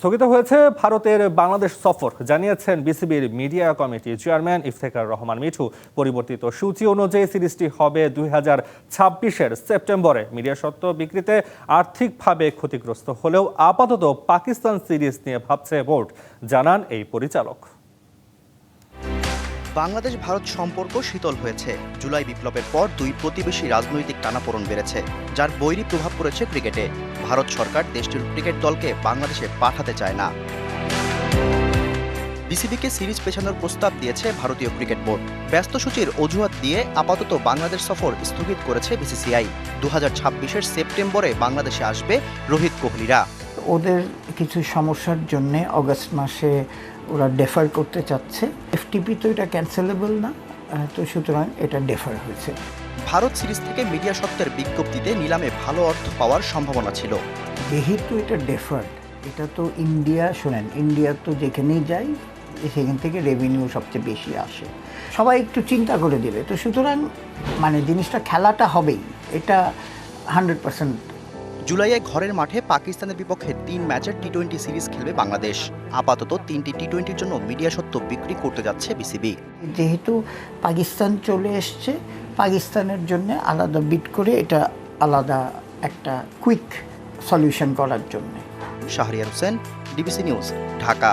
স্থগিত হয়েছে ভারতের বাংলাদেশ সফর, জানিয়েছেন বিসিবির media committee chairman Iftekhar Rahman Mithu. পরিবর্তিত সূচি অনুযায়ী সিরিজটি হবে দুই হাজার ছাব্বিশের সেপ্টেম্বরে। মিডিয়া সত্ত্ব বিক্রিতে আর্থিকভাবে ক্ষতিগ্রস্ত হলেও আপাতত পাকিস্তান সিরিজ নিয়ে ভাবছে বোর্ড, জানান এই পরিচালক। বাংলাদেশ ভারত সম্পর্ক শীতল হয়েছে। জুলাই বিপ্লবের পর দুই প্রতিবেশী রাজনৈতিক টানাপোড়েন বেড়েছে, যার বৈরী প্রভাব পড়েছে ক্রিকেটে। ভারত সরকার দেশটির ক্রিকেট দলকে বাংলাদেশে পাঠাতে চায় না। বিসিবিকে সিরিজ পেছানোর প্রস্তাব দিয়েছে ভারতীয় ক্রিকেট বোর্ড। ব্যস্ত সূচির অজুহাত দিয়ে আপাতত বাংলাদেশ সফর স্থগিত করেছে বিসিসিআই। দু হাজার সেপ্টেম্বরে বাংলাদেশে আসবে রোহিত কোহলিরা। ওদের কিছু সমস্যার জন্য অগস্ট মাসে ওরা ডেফার করতে চাচ্ছে। এফটিপি তো এটা ক্যান্সেলেবল না তো সুতরাং এটা ডেফার হয়েছে। ভারত সিরিজ থেকে মিডিয়া সত্ত্বের বিজ্ঞপ্তিতে নিলামে ভালো অর্থ পাওয়ার সম্ভাবনা ছিল। যেহেতু এটা ডেফার্ড এটা তো ইন্ডিয়া শোনেন ইন্ডিয়া তো যেখানেই যাই সেখান থেকে রেভিনিউ সবচেয়ে বেশি আসে। সবাই একটু চিন্তা করে দেবে। তো সুতরাং মানে জিনিসটা খেলাটা হবেই। এটা হান্ড্রেড পার্সেন্ট জুলাইয়ে ঘরের মাঠে পাকিস্তানের বিপক্ষে তিন ম্যাচের টি টোয়েন্টি সিরিজ খেলবে বাংলাদেশ। আপাতত তিনটি টি টোয়েন্টির জন্য মিডিয়া সত্ত্ব বিক্রি করতে যাচ্ছে বিসিবি। যেহেতু পাকিস্তান চলে এসছে পাকিস্তানের জন্য আলাদা বিট করে এটা আলাদা একটা কুইক সলিউশন করার জন্য। Shahriar Hossain DBC news Dhaka.